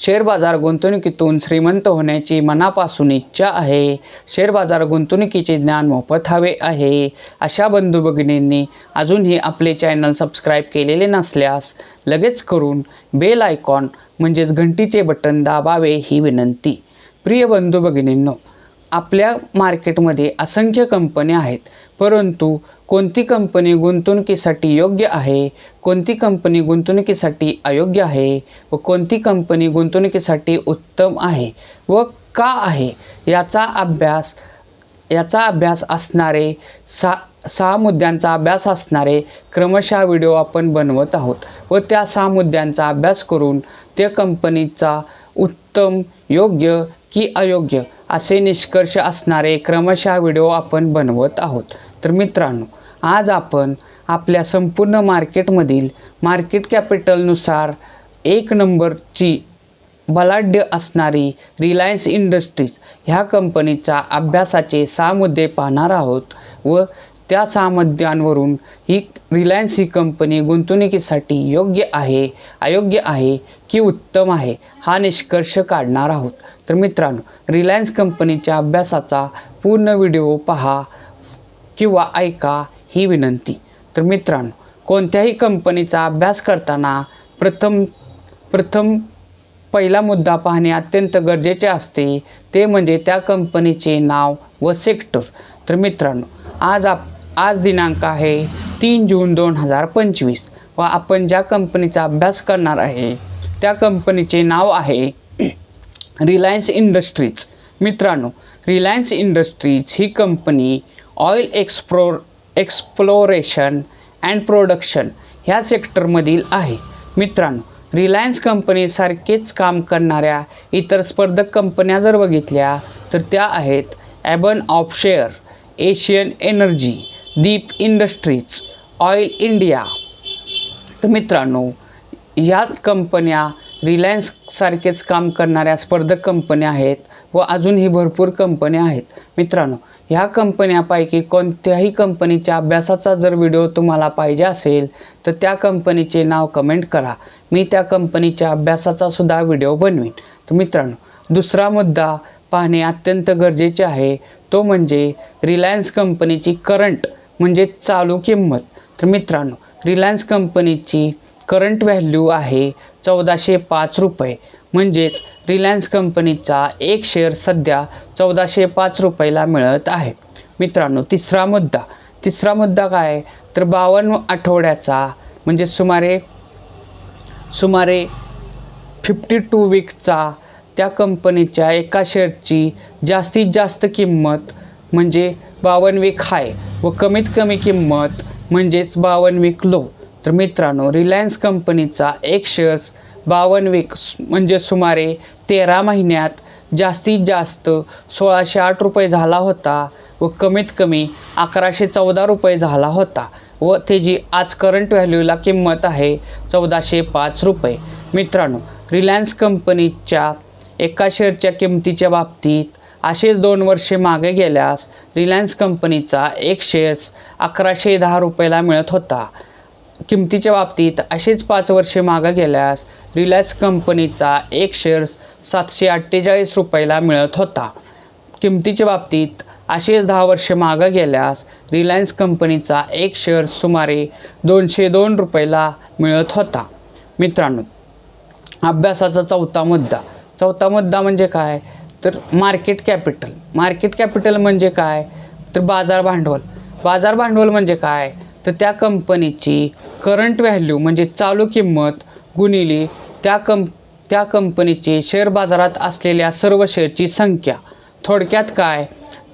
Share बाजार गुंतवणुकीतून श्रीमंत होण्याची मनापासून इच्छा आहे. शेअर बाजार गुंतवणुकीचे ज्ञान मोफत हवे आहे. अशा बंधू भगिनींनी अजूनही आपले चॅनल सबस्क्राईब केलेले नसल्यास लगेच करून बेल आयकॉन म्हणजेच घंटीचे बटन दाबावे ही विनंती. प्रिय बंधू भगिनींनो आपल्या मार्केटमध्ये असंख्य कंपन्या आहेत. परंतु कोणती कंपनी गुंतवणुकीसाठी योग्य आहे? कोणती कंपनी गुंतवणुकीसाठी अयोग्य आहे? व कोणती कंपनी गुंतवणुकीसाठी उत्तम आहे? व का आहे? याचा अभ्यास याचा अभ्यास असणारे सा सहा मुद्द्यांचा अभ्यास असणारे क्रमशः व्हिडिओ आपण बनवत आहोत. व त्या सहा मुद्द्यांचा अभ्यास करून त्या कंपनीचा उत्तम योग्य की अयोग्य असे निष्कर्ष असणारे क्रमशः व्हिडिओ आपण बनवत आहोत. तर मित्रांनो आज आपण आपल्या संपूर्ण मार्केटमधील मार्केट कॅपिटलनुसार एक नंबरची बलाढ्य असणारी रिलायन्स इंडस्ट्रीज ह्या कंपनीचा अभ्यासाचे सहा मुद्दे पाहणार आहोत व त्या सहा मुद्द्यांवरून ही रिलायन्स ही कंपनी गुंतवणुकीसाठी योग्य आहे अयोग्य आहे की उत्तम आहे हा निष्कर्ष काढणार आहोत. तर मित्रांनो रिलायन्स कंपनीच्या अभ्यासाचा पूर्ण व्हिडिओ पहा किंवा ऐका ही विनंती. तर मित्रांनो कोणत्याही कंपनीचा अभ्यास करताना प्रथम प्रथम पहिला मुद्दा पाहणे अत्यंत गरजेचे असते ते म्हणजे त्या कंपनीचे नाव व सेक्टर तर मित्रांनो आज आप आज दिनांक आहे तीन जून दोन हजार पंचवीस व आपण ज्या कंपनीचा अभ्यास करणार आहे त्या कंपनीचे नाव आहे रिलायन्स इंडस्ट्रीज मित्रांनो रिलायन्स इंडस्ट्रीज ही कंपनी ऑइल एक्सप्रो एक्सप्लोरेशन अँड प्रोडक्शन ह्या सेक्टरमधील आहे. मित्रांनो रिलायन्स कंपनीसारखेच काम करणाऱ्या इतर स्पर्धक कंपन्या जर बघितल्या तर त्या आहेत Aban offshore Asian energy Deep industries oil India. तर मित्रांनो या कंपन्या रिलायन्ससारखेच काम करणाऱ्या स्पर्धक कंपन्या आहेत व अजूनही भरपूर कंपन्या आहेत. मित्रांनो ह्या कंपन्यापैकी कोणत्याही कंपनीच्या अभ्यासाचा जर व्हिडिओ तुम्हाला पाहिजे असेल तर त्या कंपनीचे नाव कमेंट करा. मी त्या कंपनीच्या अभ्यासाचा सुद्धा व्हिडिओ बनवीन. तर मित्रांनो दुसरा मुद्दा पाहणे अत्यंत गरजेचे आहे. तो म्हणजे रिलायन्स कंपनीची करंट म्हणजे चालू किंमत. तर मित्रांनो रिलायन्स कंपनीची करंट व्हॅल्यू आहे चौदाशे पाच रुपये. म्हणजेच रिलायन्स कंपनीचा एक शेअर सध्या चौदाशे पाच रुपयाला मिळत आहे. मित्रांनो तिसरा मुद्दा. तिसरा मुद्दा काय? तर बावन्न आठवड्याचा म्हणजे सुमारे सुमारे फिफ्टी टू वीकचा त्या कंपनीच्या एका शेअरची जास्तीत जास्त किंमत म्हणजे बावन्न वीक हाय व कमीत कमी किंमत म्हणजेच बावन्न लो तर मित्रांनो रिलायन्स कंपनीचा एक शेअर्स बावन्न वीक म्हणजे सुमारे तेरा महिन्यात जास्तीत जास्त सोळाशे आठ रुपये झाला होता व कमीत कमी अकराशे चौदा रुपये झाला होता व त्याची आज करंट व्हॅल्यूला किंमत आहे चौदाशे पाच रुपये. मित्रांनो रिलायन्स कंपनीच्या एका शेअरच्या किमतीच्या बाबतीत असेच दोन वर्षे मागे गेल्यास रिलायन्स कंपनीचा एक शेअर्स अकराशे दहा रुपयाला मिळत होता. किमतीच्या बाबतीत असेच पाच वर्षे मागं गेल्यास रिलायन्स कंपनीचा एक शेअर्स सातशे अठ्ठेचाळीस रुपयाला मिळत होता. किमतीच्या बाबतीत असेच दहा वर्षे मागं गेल्यास रिलायन्स कंपनीचा एक शेअर्स सुमारे दोनशे दोन रुपयाला मिळत होता. मित्रांनो अभ्यासाचा चौथा मुद्दा. चौथा मुद्दा म्हणजे काय? तर मार्केट कॅपिटल मार्केट कॅपिटल म्हणजे काय? तर बाजार भांडवल. बाजार भांडवल म्हणजे काय? तर त्या कंपनीची करंट व्हॅल्यू म्हणजे चालू किंमत गुणिली त्या कं त्या कंपनीचे शेअर बाजारात असलेल्या सर्व शेअरची संख्या. थोडक्यात काय?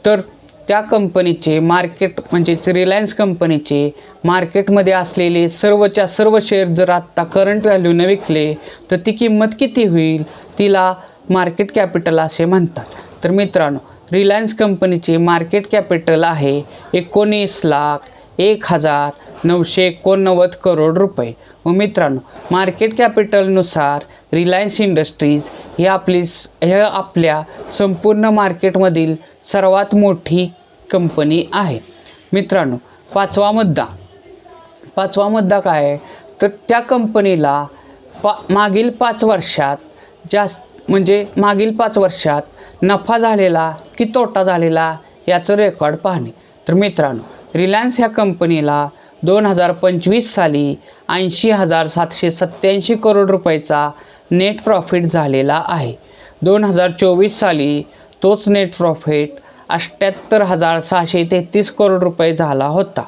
तर त्या कंपनीचे मार्केट म्हणजेच रिलायन्स कंपनीचे मार्केटमध्ये असलेले सर्वच्या सर्व शेअर जर आत्ता करंट व्हॅल्यूने विकले तर ती किंमत किती होईल? तिला मार्केट कॅपिटल असे म्हणतात. तर मित्रांनो रिलायन्स कंपनीचे मार्केट कॅपिटल आहे एकोणीस लाख एक हजार नऊशे एकोणनव्वद करोड रुपये. व मित्रांनो मार्केट कॅपिटलनुसार रिलायन्स इंडस्ट्रीज हे आपली स- हे आपल्या संपूर्ण मार्केटमधील सर्वात मोठी कंपनी आहे. मित्रांनो पाचवा मुद्दा. पाचवा मुद्दा काय? आहे तर त्या कंपनीला पा मागील पाच वर्षात जास्त म्हणजे मागील पाच वर्षात नफा झालेला की तोटा झालेला याचं रेकॉर्ड पाहणे. तर मित्रांनो रिलायन्स ह्या कंपनीला दोन हजार पंचवीस साली ऐंशी हजार सातशे सत्त्याऐंशी करोड रुपयाचा नेट प्रॉफिट झालेला आहे. दोन हजार चोवीस साली तोच नेट प्रॉफिट अठ्ठ्याहत्तर हजार सहाशे तेहतीस करोड रुपये झाला होता.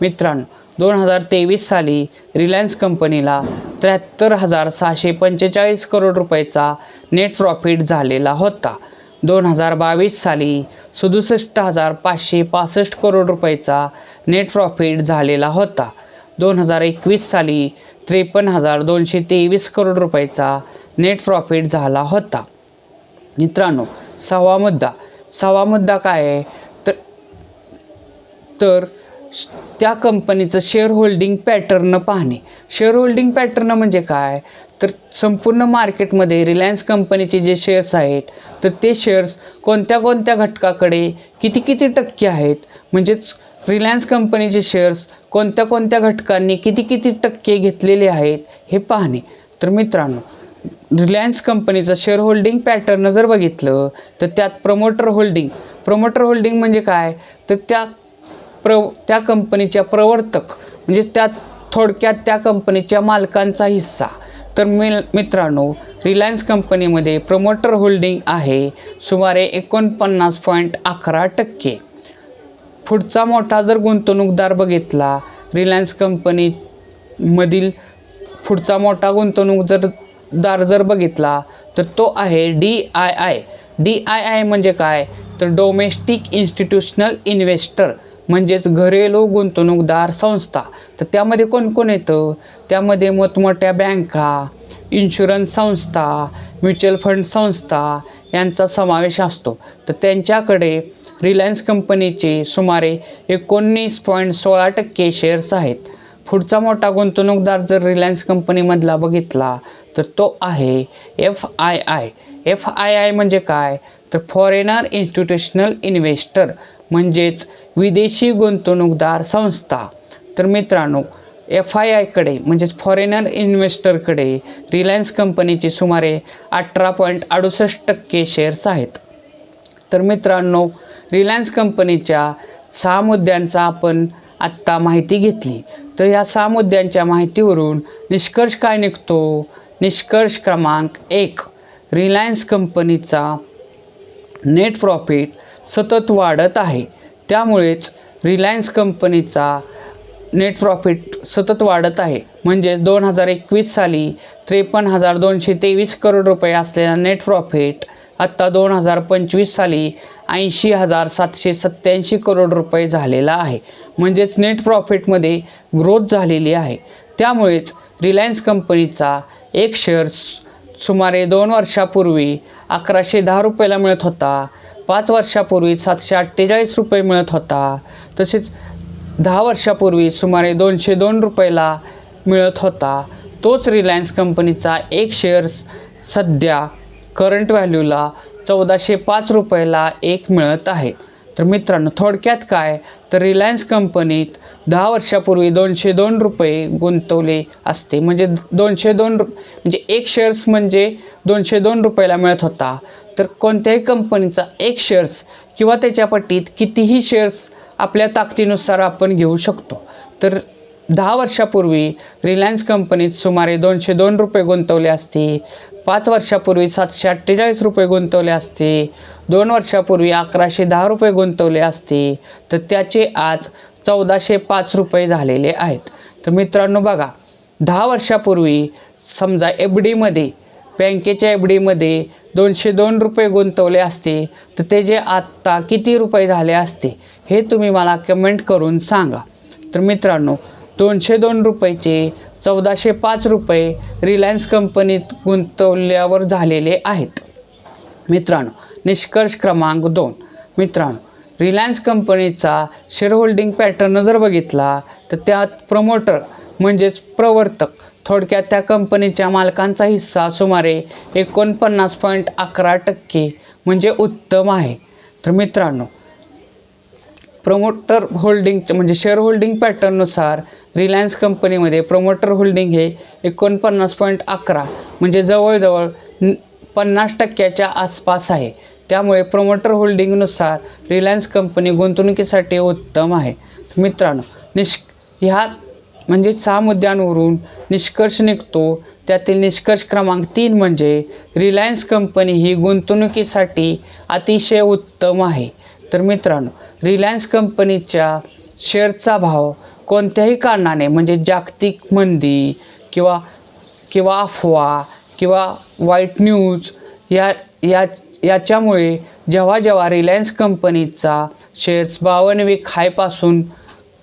मित्रांनो दोन हजार तेवीस साली रिलायन्स कंपनीला त्र्याहत्तर हजार सहाशे पंचेचाळीस करोड रुपयाचा नेट प्रॉफिट झालेला होता. दोन हजार बावीस साली सदुसष्ट हजार पाचशे पासष्ट करोड रुपयाचा नेट प्रॉफिट झालेला होता. दोन हजार एकवीस साली त्रेपन्न हजार दोनशे तेवीस करोड रुपयाचा नेट प्रॉफिट झाला होता. मित्रांनो सहावा मुद्दा. सहावा मुद्दा काय आहे? तर तर त्या कंपनीचं शेअर होल्डिंग पॅटर्न पाहणे. शेअर होल्डिंग पॅटर्न म्हणजे काय? तर संपूर्ण मार्केटमध्ये रिलायन्स कंपनीचे जे शेअर्स आहेत तर ते शेअर्स कोणत्या कोणत्या घटकाकडे किती किती टक्के आहेत? म्हणजेच रिलायन्स कंपनीचे शेअर्स कोणत्या कोणत्या घटकांनी किती किती टक्के घेतलेले आहेत हे पाहणे. तर मित्रांनो रिलायन्स कंपनीचं शेअर होल्डिंग पॅटर्न जर बघितलं तर त्यात प्रमोटर होल्डिंग प्रमोटर होल्डिंग म्हणजे काय? तर त्या प्र त्या कंपनीच्या प्रवर्तक म्हणजे त्यात थोडक्यात त्या कंपनीच्या मालकांचा हिस्सा. तर मी मित्रांनो रिलायन्स कंपनीमध्ये प्रमोटर होल्डिंग आहे सुमारे एकोणपन्नास पॉईंट अकरा टक्के. पुढचा मोठा जर गुंतवणूकदार बघितला रिलायन्स कंपनीमधील पुढचा मोठा गुंतवणूक जर दार जर बघितला तर तो आहे D I I D I I म्हणजे काय? तर डोमेस्टिक इन्स्टिट्यूशनल इन्व्हेस्टर म्हणजेच घरेलू गुंतवणूकदार संस्था. तर त्यामध्ये कोण कोण येतं? त्यामध्ये मोठमोठ्या बँका इन्शुरन्स संस्था म्युच्युअल फंड संस्था यांचा समावेश असतो. तर त्यांच्याकडे रिलायन्स कंपनीचे सुमारे एकोणीस पॉईंट सोळा टक्के शेअर्स आहेत. पुढचा मोठा गुंतवणूकदार जर रिलायन्स कंपनीमधला बघितला तर तो आहे F I I F I I म्हणजे काय? तर फॉरेनर इन्स्टिट्यूशनल इन्व्हेस्टर म्हणजेच विदेशी गुंतवणूकदार संस्था. तर मित्रांनो एफ आय आयकडे म्हणजेच फॉरेनर इन्व्हेस्टरकडे रिलायन्स कंपनीचे सुमारे अठरा पॉईंट अडुसष्ट टक्के शेअर्स आहेत. तर मित्रांनो रिलायन्स कंपनीच्या सहा मुद्द्यांचा आपण आत्ता माहिती घेतली. तर या सहा मुद्द्यांच्या माहितीवरून निष्कर्ष काय निघतो? निष्कर्ष क्रमांक एक रिलायन्स कंपनीचा नेट प्रॉफिट सतत वाढत आहे. त्यामुळेच रिलायन्स कंपनीचा नेट प्रॉफिट सतत वाढत आहे. म्हणजेच दोन हजार एकवीस साली त्रेपन्न हजार दोनशे तेवीस करोड रुपये असलेला नेट प्रॉफिट आत्ता दोन हजार पंचवीस साली ऐंशी हजार सातशे सत्त्याऐंशी करोड रुपये झालेला आहे. म्हणजेच नेट प्रॉफिटमध्ये ग्रोथ झालेली आहे. त्यामुळेच रिलायन्स कंपनीचा एक शेअर्स सुमारे दोन वर्षापूर्वी अकराशे दहा रुपयाला मिळत होता. पाच वर्षापूर्वी सातशे अठ्ठेचाळीस रुपये मिळत होता. तसेच दहा वर्षापूर्वी सुमारे दोनशे दोन रुपयाला मिळत होता. तोच रिलायन्स कंपनीचा एक शेअर्स सध्या करंट व्हॅल्यूला चौदाशे पाच रुपयाला एक मिळत आहे. तर मित्रांनो थोडक्यात काय? तर रिलायन्स कंपनीत दहा वर्षापूर्वी दोनशे दोन रुपये गुंतवले असते. म्हणजे दोनशे दोन रु म्हणजे एक शेअर्स म्हणजे दोनशे दोन रुपयाला मिळत होता. तर कोणत्याही कंपनीचा एक शेअर्स किंवा त्याच्या पट्टीत कितीही शेअर्स आपल्या ताकदीनुसार आपण घेऊ शकतो. तर दहा वर्षापूर्वी रिलायन्स कंपनीत सुमारे दोनशे दोन रुपये गुंतवले असते. पाच वर्षापूर्वी सातशे अठ्ठेचाळीस रुपये गुंतवले असते. दोन वर्षापूर्वी अकराशे दहा रुपये गुंतवले असते. तर त्याचे आज चौदाशे पाच रुपये झालेले आहेत. तर मित्रांनो बघा दहा वर्षापूर्वी समजा एफ डीमध्ये बँकेच्या एफ डीमध्ये दोनशे दोन रुपये गुंतवले असते. तर ते जे आत्ता किती रुपये झाले असते? हे तुम्ही मला कमेंट करून सांगा. तर मित्रांनो दोनशे दोन रुपयाचे चौदाशे पाच रुपये रिलायन्स कंपनीत गुंतवल्यावर झालेले आहेत. मित्रांनो निष्कर्ष क्रमांक दोन. मित्रांनो रिलायन्स कंपनीचा शेअर होल्डिंग पॅटर्न जर बघितला तर त्यात प्रमोटर म्हणजेच प्रवर्तक थोडक्यात त्या कंपनीच्या मालकांचा हिस्सा सुमारे एकोणपन्नास पॉईंट अकरा टक्के म्हणजे उत्तम आहे. तर मित्रांनो प्रमोटर होल्डिंगचं म्हणजे शेअर होल्डिंग पॅटर्ननुसार रिलायन्स कंपनीमध्ये प्रमोटर होल्डिंग हे एकोणपन्नास पॉईंट अकरा म्हणजे जवळजवळ पन्नास टक्क्याच्या आसपास आहे. त्यामुळे प्रमोटर होल्डिंगनुसार रिलायन्स कंपनी गुंतवणुकीसाठी उत्तम आहे. मित्रांनो निष् ह्या म्हणजे सहा मुद्द्यांवरून निष्कर्ष निघतो. त्यातील निष्कर्ष क्रमांक तीन म्हणजे रिलायन्स कंपनी ही गुंतवणुकीसाठी अतिशय उत्तम आहे. तर मित्रांनो रिलायन्स कंपनीच्या शेअरचा भाव कोणत्याही कारणाने म्हणजे जागतिक मंदी किंवा किंवा अफवा किंवा वाईट न्यूज या या याच्यामुळे जेव्हा जेव्हा रिलायन्स कंपनीचा शेअर्स बावन्न वीक हायपासून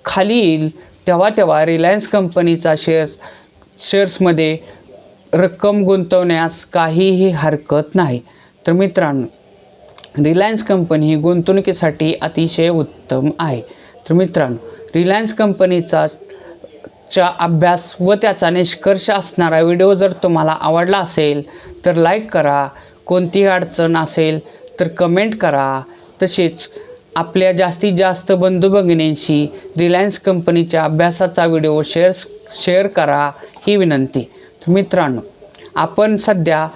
खाली येईल तेव्हा तेव्हा रिलायन्स कंपनीचा शेअर्स शेअर्समध्ये रक्कम गुंतवण्यास काहीही हरकत नाही. तर मित्रांनो रिलायन्स कंपनी ही गुंतवणुकीसाठी अतिशय उत्तम आहे. तर मित्रांनो रिलायन्स कंपनीचा चा अभ्यास व त्याचा निष्कर्ष असणारा व्हिडिओ जर तुम्हाला आवडला असेल तर लाईक करा. कोणतीही अडचण असेल तर कमेंट करा. तसेच आपल्या जास्तीत जास्त बंधू भगिनींशी रिलायन्स कंपनीच्या अभ्यासाचा व्हिडिओ शेअर शेअर करा ही विनंती. मित्रांनो आपण सध्या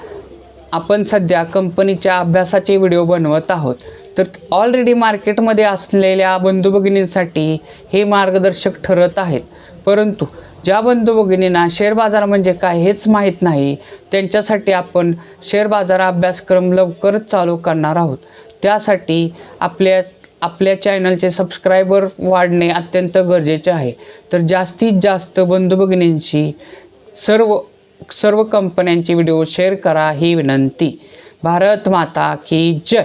आपण सध्या कंपनीच्या अभ्यासाचे व्हिडिओ बनवत आहोत. तर ऑलरेडी मार्केटमध्ये असलेल्या बंधू भगिनींसाठी हे मार्गदर्शक ठरत आहेत. परंतु ज्या बंधू भगिनींना शेअर बाजार म्हणजे काय हेच माहीत नाही त्यांच्यासाठी आपण शेअर बाजार अभ्यासक्रम लवकरच चालू करणार आहोत. त्यासाठी आपल्या आपल्या चॅनलचे सबस्क्रायबर वाढणे अत्यंत गरजेचे आहे. तर जास्तीत जास्त बंधू भगिनींशी सर्व सर्व कंपन्यांचे व्हिडिओ शेअर करा. ही विनंती. भारत माता की जय.